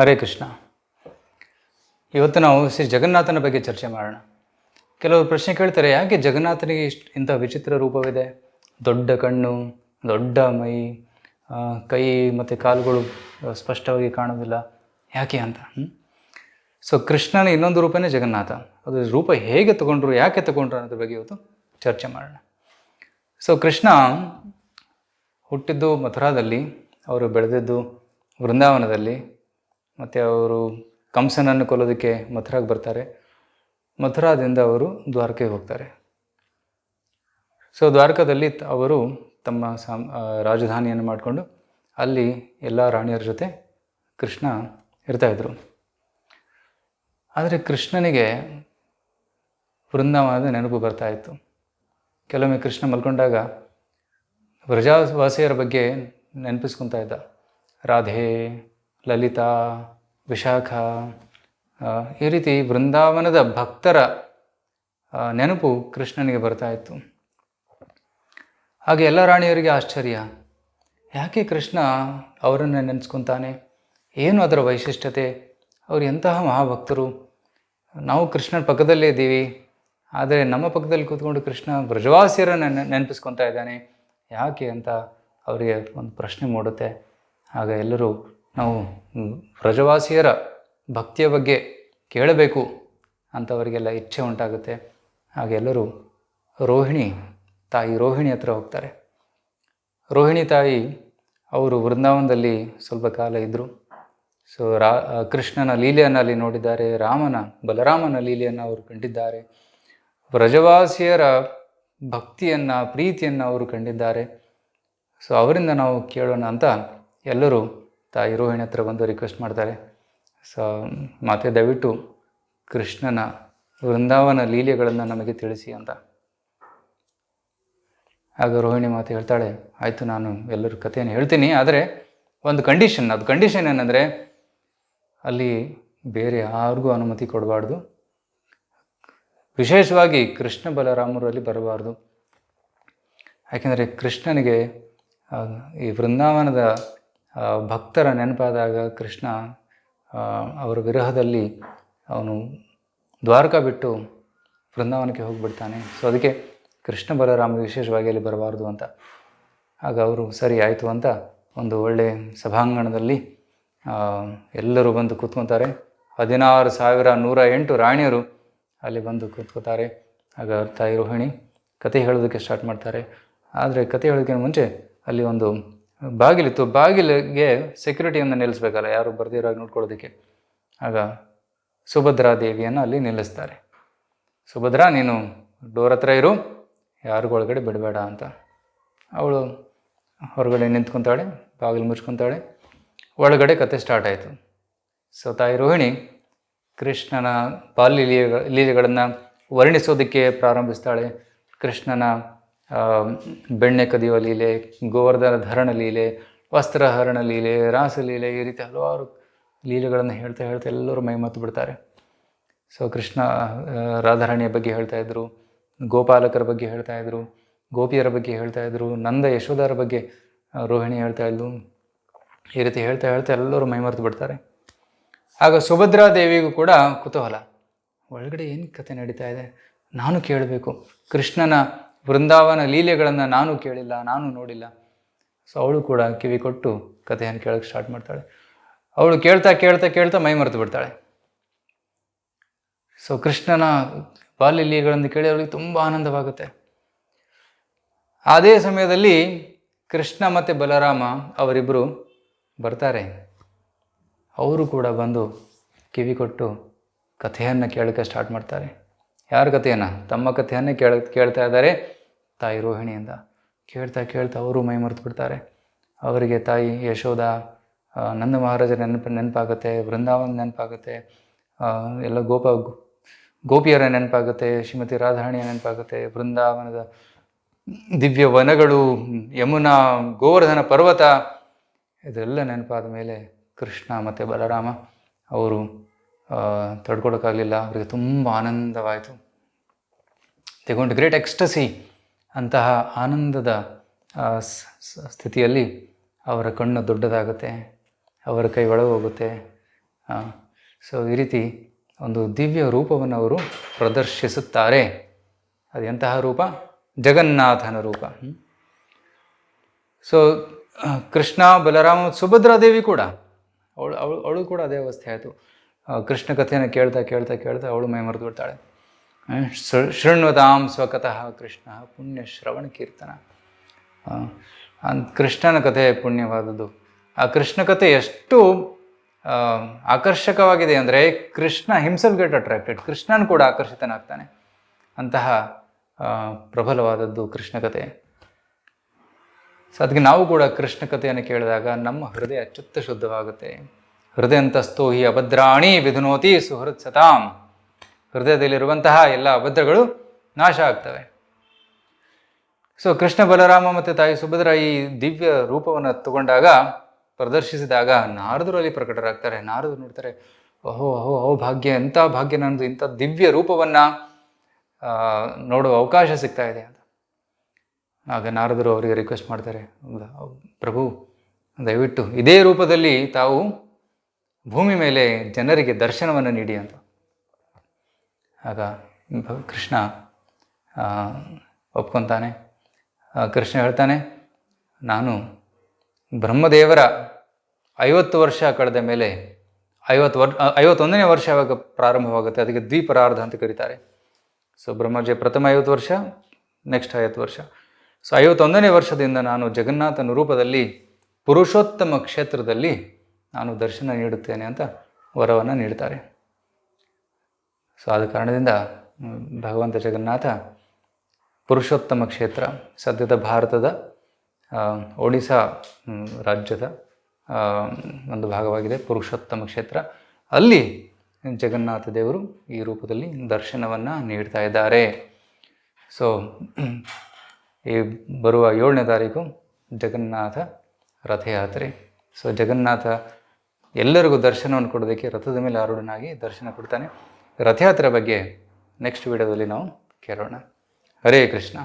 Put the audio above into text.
ಹರೇ ಕೃಷ್ಣ. ಇವತ್ತು ನಾವು ಶ್ರೀ ಜಗನ್ನಾಥನ ಬಗ್ಗೆ ಚರ್ಚೆ ಮಾಡೋಣ. ಕೆಲವರು ಪ್ರಶ್ನೆ ಕೇಳ್ತಾರೆ, ಯಾಕೆ ಜಗನ್ನಾಥನಿಗೆ ಇಷ್ಟು ಇಂಥ ವಿಚಿತ್ರ ರೂಪವಿದೆ? ದೊಡ್ಡ ಕಣ್ಣು, ದೊಡ್ಡ ಮೈ ಕೈ ಮತ್ತು ಕಾಲುಗಳು ಸ್ಪಷ್ಟವಾಗಿ ಕಾಣೋದಿಲ್ಲ ಯಾಕೆ ಅಂತ? ಸೊ ಕೃಷ್ಣನ ಇನ್ನೊಂದು ರೂಪನೇ ಜಗನ್ನಾಥ. ಅದು ರೂಪ ಹೇಗೆ ತಗೊಂಡ್ರು, ಯಾಕೆ ತಗೊಂಡ್ರು ಅನ್ನೋದ್ರ ಬಗ್ಗೆ ಇವತ್ತು ಚರ್ಚೆ ಮಾಡೋಣ. ಸೊ ಕೃಷ್ಣ ಹುಟ್ಟಿದ್ದು ಮಥುರಾದಲ್ಲಿ, ಅವರು ಬೆಳೆದಿದ್ದು ವೃಂದಾವನದಲ್ಲಿ ಮತ್ತು ಅವರು ಕಂಸನನ್ನು ಕೊಲ್ಲೋದಕ್ಕೆ ಮಥುರಾಗೆ ಬರ್ತಾರೆ. ಮಥುರಾದಿಂದ ಅವರು ದ್ವಾರಕೆಗೆ ಹೋಗ್ತಾರೆ. ಸೊ ದ್ವಾರಕದಲ್ಲಿ ಅವರು ತಮ್ಮ ಸಾಮ್ ರಾಜಧಾನಿಯನ್ನು ಮಾಡಿಕೊಂಡು ಅಲ್ಲಿ ಎಲ್ಲ ರಾಣಿಯರ ಜೊತೆ ಕೃಷ್ಣ ಇರ್ತಾಯಿದ್ರು ಆದರೆ ಕೃಷ್ಣನಿಗೆ ವೃಂದಾವನದ ನೆನಪು ಬರ್ತಾ ಇತ್ತು. ಕೆಲವೊಮ್ಮೆ ಕೃಷ್ಣ ಮಲ್ಕೊಂಡಾಗ ವ್ರಜಾವಾಸಿಯರ ಬಗ್ಗೆ ನೆನಪಿಸ್ಕೊತಾ ಇದ್ದ. ರಾಧೆ ಲಲಿತಾ, ವಿಶಾಖ ಈ ರೀತಿ ಬೃಂದಾವನದ ಭಕ್ತರ ನೆನಪು ಕೃಷ್ಣನಿಗೆ ಬರ್ತಾ ಇತ್ತು. ಹಾಗೆ ಎಲ್ಲ ರಾಣಿಯರಿಗೆ ಆಶ್ಚರ್ಯ. ಯಾಕೆ ಕೃಷ್ಣ ಅವರನ್ನು ನೆನೆಸ್ಕೊತಾನೆ? ಏನು ಅದರ ವೈಶಿಷ್ಟ್ಯತೆ? ಅವರು ಎಂತಹ ಮಹಾಭಕ್ತರು? ನಾವು ಕೃಷ್ಣನ ಪಕ್ಕದಲ್ಲೇ ಇದ್ದೀವಿ. ಆದರೆ ನಮ್ಮ ಪಕ್ಕದಲ್ಲಿ ಕೂತ್ಕೊಂಡು ಕೃಷ್ಣ ಬ್ರಜವಾಸಿಯರನ್ನು ನೆನ, ನೆನಪಿಸ್ಕೊತಾ ಇದ್ದಾನೆ. ಯಾಕೆ ಅಂತ ಅವರಿಗೆ ಒಂದು ಪ್ರಶ್ನೆ ಮೂಡುತ್ತೆ. ಆಗ ಎಲ್ಲರೂ ನಾವು ವ್ರಜವಾಸಿಯರ ಭಕ್ತಿಯ ಬಗ್ಗೆ ಕೇಳಬೇಕು ಅಂತ ಅವರಿಗೆಲ್ಲ ಇಚ್ಛೆ ಉಂಟಾಗುತ್ತೆ. ಹಾಗೆಲ್ಲರೂ ರೋಹಿಣಿ ತಾಯಿ, ರೋಹಿಣಿ ಹತ್ರ ಹೋಗ್ತಾರೆ. ರೋಹಿಣಿ ತಾಯಿ ಅವರು ವೃಂದಾವನದಲ್ಲಿ ಸ್ವಲ್ಪ ಕಾಲ ಇದ್ದರು ಸೊ ರಾ, ಕೃಷ್ಣನ ಲೀಲೆಯನ್ನು ಅಲ್ಲಿ ನೋಡಿದ್ದಾರೆ, ರಾಮನ, ಬಲರಾಮನ ಲೀಲೆಯನ್ನು ಅವರು ಕಂಡಿದ್ದಾರೆ. ವ್ರಜವಾಸಿಯರ ಭಕ್ತಿಯನ್ನು, ಪ್ರೀತಿಯನ್ನು ಅವರು ಕಂಡಿದ್ದಾರೆ. ಸೊ ಅವರಿಂದ ನಾವು ಕೇಳೋಣ ಅಂತ ಎಲ್ಲರೂ ತಾಯಿ ರೋಹಿಣಿ ಹತ್ರ ಬಂದು ರಿಕ್ವೆಸ್ಟ್ ಮಾಡ್ತಾರೆ. ಸೊ ಮಾತೆ ದಯವಿಟ್ಟು ಕೃಷ್ಣನ ವೃಂದಾವನ ಲೀಲೆಗಳನ್ನು ನಮಗೆ ತಿಳಿಸಿ ಅಂತ. ಆಗ ರೋಹಿಣಿ ಮಾತು ಹೇಳ್ತಾಳೆ, ಆಯಿತು, ನಾನು ಎಲ್ಲರ ಕಥೆಯನ್ನು ಹೇಳ್ತೀನಿ, ಆದರೆ ಒಂದು ಕಂಡೀಷನ್ ಅದು ಕಂಡೀಷನ್ ಏನಂದರೆ ಅಲ್ಲಿ ಬೇರೆ ಯಾರಿಗೂ ಅನುಮತಿ ಕೊಡಬಾರ್ದು. ವಿಶೇಷವಾಗಿ ಕೃಷ್ಣ ಬಲರಾಮರಲ್ಲಿ ಬರಬಾರ್ದು. ಯಾಕೆಂದರೆ ಕೃಷ್ಣನಿಗೆ ಈ ವೃಂದಾವನದ ಭಕ್ತರ ನೆನಪಾದಾಗ ಕೃಷ್ಣ ಅವರ ವಿರಹದಲ್ಲಿ ಅವನು ದ್ವಾರಕ ಬಿಟ್ಟು ವೃಂದಾವನಕ್ಕೆ ಹೋಗಿಬಿಡ್ತಾನೆ. ಸೊ ಅದಕ್ಕೆ ಕೃಷ್ಣ ಬಲರಾಮ ವಿಶೇಷವಾಗಿ ಅಲ್ಲಿ ಬರಬಾರ್ದು ಅಂತ. ಆಗ ಅವರು ಸರಿ ಆಯಿತು ಅಂತ ಒಂದು ಒಳ್ಳೆಯ ಸಭಾಂಗಣದಲ್ಲಿ ಎಲ್ಲರೂ ಬಂದು ಕೂತ್ಕೊತಾರೆ. ಹದಿನಾರು ಸಾವಿರ ನೂರ ಎಂಟು ರಾಣಿಯರು ಅಲ್ಲಿ ಬಂದು ಕೂತ್ಕೋತಾರೆ. ಆಗ ತಾಯಿ ರೋಹಿಣಿ ಕತೆ ಹೇಳೋದಕ್ಕೆ ಸ್ಟಾರ್ಟ್ ಮಾಡ್ತಾರೆ. ಆದರೆ ಕತೆ ಹೇಳೋದಕ್ಕಿಂತ ಮುಂಚೆ ಅಲ್ಲಿ ಒಂದು ಬಾಗಿಲಿತ್ತು. ಬಾಗಿಲಿಗೆ ಸೆಕ್ಯೂರಿಟಿಯನ್ನು ನಿಲ್ಲಿಸ್ಬೇಕಲ್ಲ, ಯಾರು ಬರ್ದಿರೋ ನೋಡ್ಕೊಳ್ಳೋದಕ್ಕೆ. ಆಗ ಸುಭದ್ರಾ ದೇವಿಯನ್ನು ಅಲ್ಲಿ ನಿಲ್ಲಿಸ್ತಾರೆ. ಸುಭದ್ರಾ, ನೀನು ಡೋರ್ ಹತ್ರ ಇರು, ಯಾರಿಗೂ ಒಳಗಡೆ ಬಿಡಬೇಡ ಅಂತ. ಅವಳು ಹೊರಗಡೆ ನಿಂತ್ಕೊತಾಳೆ, ಬಾಗಿಲು ಮುಚ್ಕೊತಾಳೆ. ಒಳಗಡೆ ಕತೆ ಸ್ಟಾರ್ಟ್ ಆಯಿತು. ಸೊ, ತಾಯಿ ರೋಹಿಣಿ, ಕೃಷ್ಣನ ಬಾಲ್ಯ ಲೀಲೆಗಳ ಲೀಲೆಗಳನ್ನು ವರ್ಣಿಸೋದಕ್ಕೆ ಪ್ರಾರಂಭಿಸ್ತಾಳೆ. ಕೃಷ್ಣನ ಬೆಣ್ಣೆ ಕದಿಯುವ ಲೀಲೆ, ಗೋವರ್ಧನ ಧರಣ ಲೀಲೆ ವಸ್ತ್ರಹರಣ ಲೀಲೆ ರಾಸಲೀಲೆ ಈ ರೀತಿ ಹಲವಾರು ಲೀಲೆಗಳನ್ನು ಹೇಳ್ತಾ ಹೇಳ್ತಾ ಎಲ್ಲರೂ ಮೈಮತ್ತು ಬಿಡ್ತಾರೆ. ಸೊ ಕೃಷ್ಣ ರಾಧಾರಾಣಿಯ ಬಗ್ಗೆ ಹೇಳ್ತಾ ಇದ್ರು, ಗೋಪಾಲಕರ ಬಗ್ಗೆ ಹೇಳ್ತಾ ಇದ್ರು, ಗೋಪಿಯರ ಬಗ್ಗೆ ಹೇಳ್ತಾ ಇದ್ರು, ನಂದ ಯಶೋಧರ ಬಗ್ಗೆ ರೋಹಿಣಿ ಹೇಳ್ತಾ ಇದ್ಲು. ಈ ರೀತಿ ಹೇಳ್ತಾ ಹೇಳ್ತಾ ಎಲ್ಲರೂ ಮೈಮರೆತು ಬಿಡ್ತಾರೆ. ಆಗ ಸುಭದ್ರಾ ದೇವಿಗೂ ಕೂಡ ಕುತೂಹಲ. ಒಳಗಡೆ ಏನು ಕತೆ ನಡೀತಾ ಇದೆ? ನಾನು ಕೇಳಬೇಕು. ಕೃಷ್ಣನ ವೃಂದಾವನ ಲೀಲೆಗಳನ್ನು ನಾನು ಕೇಳಿಲ್ಲ, ನಾನು ನೋಡಿಲ್ಲ. ಸೊ ಅವಳು ಕೂಡ ಕಿವಿ ಕೊಟ್ಟು ಕಥೆಯನ್ನು ಕೇಳಕ್ಕೆ ಸ್ಟಾರ್ಟ್ ಮಾಡ್ತಾಳೆ. ಅವಳು ಕೇಳ್ತಾ ಕೇಳ್ತಾ ಕೇಳ್ತಾ ಮೈ ಮರೆತು ಬಿಡ್ತಾಳೆ. ಸೊ ಕೃಷ್ಣನ ಬಾಲ್ಯ ಲೀಲೆಗಳನ್ನು ಕೇಳಿ ಅವಳಿಗೆ ತುಂಬ ಆನಂದವಾಗುತ್ತೆ. ಅದೇ ಸಮಯದಲ್ಲಿ ಕೃಷ್ಣ ಮತ್ತು ಬಲರಾಮ ಅವರಿಬ್ಬರು ಬರ್ತಾರೆ. ಅವರು ಕೂಡ ಬಂದು ಕಿವಿ ಕೊಟ್ಟು ಕಥೆಯನ್ನು ಕೇಳೋಕ್ಕೆ ಸ್ಟಾರ್ಟ್ ಮಾಡ್ತಾರೆ. ಯಾರ ಕಥೆಯನ್ನು? ತಮ್ಮ ಕಥೆಯನ್ನೇ ಕೇಳ, ಕೇಳ್ತಾ ಇದ್ದಾರೆ ತಾಯಿ ರೋಹಿಣಿಯಿಂದ ಕೇಳ್ತಾ ಕೇಳ್ತಾ ಅವರು ಮೈ ಮರೆತು ಬಿಡ್ತಾರೆ. ಅವರಿಗೆ ತಾಯಿ ಯಶೋಧ ನಂದ ಮಹಾರಾಜರ ನೆನಪು, ನೆನಪಾಗುತ್ತೆ ವೃಂದಾವನ ನೆನಪಾಗುತ್ತೆ ಎಲ್ಲ ಗೋಪ ಗೋಪಿಯರ ನೆನಪಾಗುತ್ತೆ, ಶ್ರೀಮತಿ ರಾಧಾರಾಣಿಯ ನೆನಪಾಗುತ್ತೆ, ವೃಂದಾವನದ ದಿವ್ಯ ವನಗಳು, ಯಮುನಾ, ಗೋವರ್ಧನ ಪರ್ವತ, ಇದೆಲ್ಲ ನೆನಪಾದ ಮೇಲೆ ಕೃಷ್ಣ ಮತ್ತು ಬಲರಾಮ ಅವರು ತಡ್ಕೊಳಕ್ಕಾಗಲಿಲ್ಲ. ಅವರಿಗೆ ತುಂಬ ಆನಂದವಾಯಿತು. ತೆಗೊಂಡು ಗ್ರೇಟ್ ಎಕ್ಸ್ಟಸಿ ಅಂತಹ ಆನಂದದ ಸ್ಥಿತಿಯಲ್ಲಿ ಅವರ ಕಣ್ಣು ದೊಡ್ಡದಾಗುತ್ತೆ, ಅವರ ಕೈ ಒಳಗೆ ಹೋಗುತ್ತೆ ಸೊ ಈ ರೀತಿ ಒಂದು ದಿವ್ಯ ರೂಪವನ್ನು ಅವರು ಪ್ರದರ್ಶಿಸುತ್ತಾರೆ. ಅದು ಎಂತಹ ರೂಪ? ಜಗನ್ನಾಥನ ರೂಪ. ಸೊ ಕೃಷ್ಣ, ಬಲರಾಮ ಸುಭದ್ರಾದೇವಿ ಕೂಡ, ಅವಳು ಅವಳು ಅವಳು ಕೂಡ ಅದೇ ಅವಸ್ಥೆ ಆಯಿತು. ಕೃಷ್ಣ ಕಥೆಯನ್ನು ಕೇಳ್ತಾ ಕೇಳ್ತಾ ಕೇಳ್ತಾ ಅವಳು ಮೈ ಮರೆತು ಬಿಡ್ತಾಳೆ ಶೃಣ್ವತಾಂ ಸ್ವಕತಃ ಕೃಷ್ಣ ಪುಣ್ಯ ಶ್ರವಣ ಕೀರ್ತನ ಕೃಷ್ಣನ ಕಥೆ ಪುಣ್ಯವಾದದ್ದು. ಆ ಕೃಷ್ಣ ಕಥೆ ಎಷ್ಟು ಆಕರ್ಷಕವಾಗಿದೆ ಅಂದರೆ ಕೃಷ್ಣ ಹಿಮ್ಸೆಲ್ಫ್ ಗೆಟ್ ಅಟ್ರಾಕ್ಟೆಡ್ ಕೃಷ್ಣನ್ ಕೂಡ ಆಕರ್ಷಿತನಾಗ್ತಾನೆ. ಅಂತಹ ಪ್ರಬಲವಾದದ್ದು ಕೃಷ್ಣ ಕಥೆ. ಅದಕ್ಕೆ ನಾವು ಕೂಡ ಕೃಷ್ಣ ಕಥೆಯನ್ನು ಕೇಳಿದಾಗ ನಮ್ಮ ಹೃದಯ ಅತ್ಯುತ್ತ ಶುದ್ಧವಾಗುತ್ತೆ. ಹೃದಯಂತಸ್ತೋ ಹಿ ಅಭದ್ರಾಣಿ ವಿಧುನೋತಿ ಸುಹೃತ್ ಸತಾಂ ಹೃದಯದಲ್ಲಿರುವಂತಹ ಎಲ್ಲ ಅಭದ್ರಗಳು ನಾಶ ಆಗ್ತವೆ. ಸೊ ಕೃಷ್ಣ ಬಲರಾಮ ಮತ್ತು ತಾಯಿ ಸುಭದ್ರ ಈ ದಿವ್ಯ ರೂಪವನ್ನು ತಗೊಂಡಾಗ ಪ್ರದರ್ಶಿಸಿದಾಗ ನಾರದರಲ್ಲಿ ಪ್ರಕಟರಾಗ್ತಾರೆ. ನಾರದರು ನೋಡ್ತಾರೆ, ಓಹೋ ಓಹೋ ಓ ಭಾಗ್ಯ, ಎಂಥ ಭಾಗ್ಯ, ನನ್ನದು ಇಂಥ ದಿವ್ಯ ರೂಪವನ್ನು ನೋಡುವ ಅವಕಾಶ ಸಿಗ್ತಾ ಇದೆ. ಅಂತ ಆಗ ನಾರದರು ಅವರಿಗೆ ರಿಕ್ವೆಸ್ಟ್ ಮಾಡ್ತಾರೆ? ಪ್ರಭು, ದಯವಿಟ್ಟು ಇದೇ ರೂಪದಲ್ಲಿ ತಾವು ಭೂಮಿ ಮೇಲೆ ಜನರಿಗೆ ದರ್ಶನವನ್ನು ನೀಡಿ ಅಂತ. ಆಗ ಕೃಷ್ಣ ಒಪ್ಕೊತಾನೆ. ಕೃಷ್ಣ ಹೇಳ್ತಾನೆ, ನಾನು ಬ್ರಹ್ಮದೇವರ ಐವತ್ತು ವರ್ಷ ಕಳೆದ ಮೇಲೆ ಐವತ್ತು ವರ್ ಐವತ್ತೊಂದನೇ ವರ್ಷ ಯಾವಾಗ ಪ್ರಾರಂಭವಾಗುತ್ತೆ, ಅದಕ್ಕೆ ದ್ವೀಪರಾರ್ಧ ಅಂತ ಕರೀತಾರೆ. ಸೊ ಬ್ರಹ್ಮಜಿ ಪ್ರಥಮ ಐವತ್ತು ವರ್ಷ ನೆಕ್ಸ್ಟ್ ಐವತ್ತು ವರ್ಷ. ಸೊ ಐವತ್ತೊಂದನೇ ವರ್ಷದಿಂದ ನಾನು ಜಗನ್ನಾಥನ ರೂಪದಲ್ಲಿ ಪುರುಷೋತ್ತಮ ಕ್ಷೇತ್ರದಲ್ಲಿ ನಾನು ದರ್ಶನ ನೀಡುತ್ತೇನೆ ಅಂತ ವರವನ್ನು ನೀಡ್ತಾರೆ. ಸೊ ಆದ ಕಾರಣದಿಂದ ಭಗವಂತ ಜಗನ್ನಾಥ ಪುರುಷೋತ್ತಮ ಕ್ಷೇತ್ರ, ಸದ್ಯದ ಭಾರತದ ಒಡಿಶಾ ರಾಜ್ಯದ ಒಂದು ಭಾಗವಾಗಿದೆ, ಪುರುಷೋತ್ತಮ ಕ್ಷೇತ್ರ. ಅಲ್ಲಿ ಜಗನ್ನಾಥ ದೇವರು ಈ ರೂಪದಲ್ಲಿ ದರ್ಶನವನ್ನು ನೀಡ್ತಾ ಇದ್ದಾರೆ. ಸೊ, ಈ ಬರುವ ಏಳನೇ ತಾರೀಕು ಜಗನ್ನಾಥ ರಥಯಾತ್ರೆ. ಸೊ ಜಗನ್ನಾಥ ಎಲ್ಲರಿಗೂ ದರ್ಶನವನ್ನು ಕೊಡೋದಕ್ಕೆ ರಥದ ಮೇಲೆ ಆರೂಢನಾಗಿ ದರ್ಶನ ಕೊಡ್ತಾನೆ. ರಥಯಾತ್ರೆ ಬಗ್ಗೆ ನೆಕ್ಸ್ಟ್ ವಿಡಿಯೋದಲ್ಲಿ ನಾವು ಕೇಳೋಣ. ಹರೇ ಕೃಷ್ಣ.